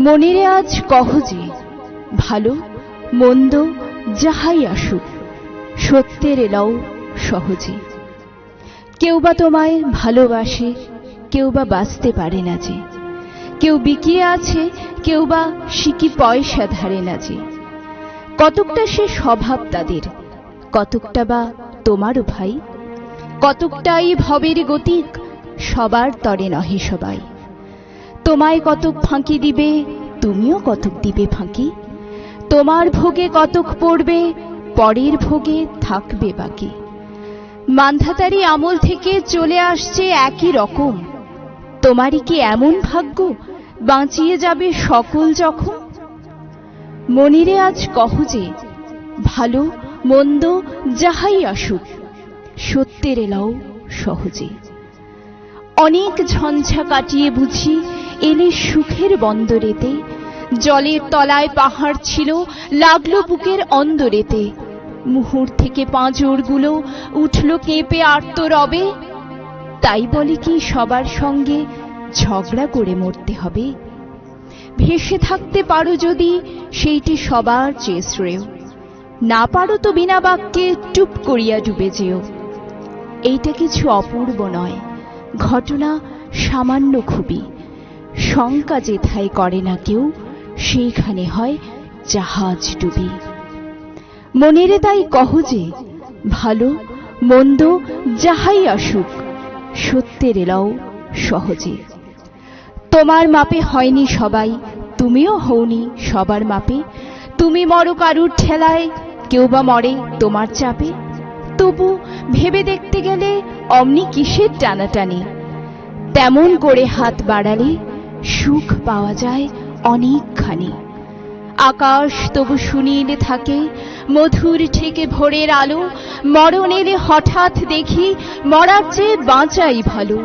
মনেরে আজ কহ যে, ভালো, মন্দ, যাহাই আসুক, সত্যের এলাও সহজে। কেউ বা তোমায় ভালোবাসে, কেউ বা বাঁচতে পারে না যে। কেউ বিকিয়ে আছে, কেউ বা সিকি পয়সা ধারে না যে। কতকটা সে স্বভাব তাদের, কতকটা বা তোমারও ভাই। কতকটাই ভবের গতিক, সবার তরে নহে সবাই। তোমায় কতক ফাঁকি দিবে, তুমিও কতক দিবে ফাঁকি? তোমার ভোগে কতক পড়বে, পরের ভোগে থাকবে বাকি। মান্ধাতারি আমল থেকে চলে আসছে একই রকম। তোমারই কি এমন ভাগ্য, বাঁচিয়ে যাবে সকল যখন মনিরে আজ কহ যে, ভালো, মন্দ যাহাই আসুক, সত্যের এলাও সহজে। অনেক ঝঞ্ঝা কাটিয়ে বুঝি এলে সুখের বন্দরেতে, জলের তলায় পাহাড় ছিল, লাগল বুকের অন্দরেতে। মুহুর থেকে পাঁজরগুলো উঠল কেঁপে আর্ত রবে তাই বলে কি সবার সঙ্গে ঝগড়া করে মরতে হবে? ভেসে থাকতে পারো যদি, সেইটি সবার চেয়ে শ্রেয়। না পারো তো বিনা বাক্যে টুপ করিয়া ডুবে যেও। এইটা কিছু অপূর্ব নয়, ঘটনা সামান্য খুবই। শঙ্কা যেথায় করে না কেউ, সেইখানে হয় জাহাজ ডুবি। মনেরে তাই কহ যে, ভালো, মন্দ যাহাই আসুক, সত্যের এলাও সহজে। তোমার মাপে হয়নি সবাই, তুমিও হওনি সবার মাপে। তুমি মরো কারুর ঠেলায়, কেউ বা মরে তোমার চাপে। তবু ভেবে দেখতে গেলে অমনি কিসের টানাটানি? তেমন করে হাত বাড়ালে সুখ পাওয়া যায় অনেকখানি। আকাশ তবু শুনিলে থাকে, মধুর ঠেকে ভোরের আলো মরণ এলে হঠাৎ দেখি মরার চেয়ে বাঁচাই ভালো।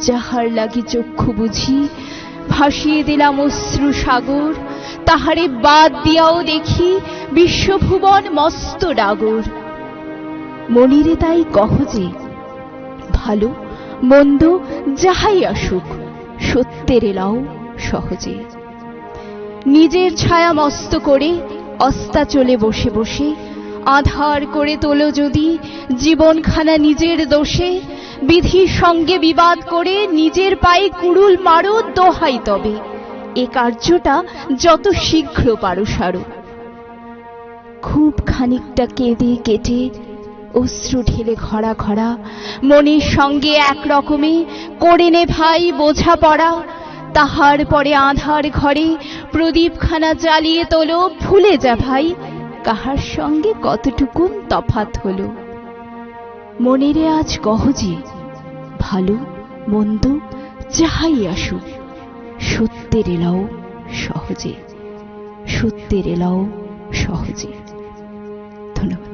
যাহার লাগি চক্ষু বুঝি, ভাসিয়ে দিলাম অশ্রু সাগর, তাহারে বাদ দিয়াও দেখি বিশ্বভুবন মস্ত ডাগর। মনিরে তাই কহ যে, ভালো, মন্দ, যাহাই আসুক। সত্যের এলাও সহজে। নিজের ছায়া মস্ত করে অস্তা চলে বসে বসে, আধার করে তোলো যদি জীবনখানা নিজের দোষে, বিধির সঙ্গে বিবাদ করে নিজের পায়ে কুড়ুল মারো দোহাই তবে। এ কার্যটা যত শীঘ্র পারো সারো। খুব খানিকটা কেঁদে কেটে অশ্রু ঢেলে ঘরা ঘরা, মনের সঙ্গে এক রকমে করে নে ভাই বোঝা পড়া তাহার পরে আধার ঘরে প্রদীপখানা জ্বালিয়ে তোলো, ভুলে যা ভাই কাহার সঙ্গে কতটুকুন তফাত হলো। মনেরে আজ কহজি ভালো, মন্দ, যাহাই আসুক, সত্যের এলাও সহজে, সত্যের এলাও সহজে। ধন্যবাদ।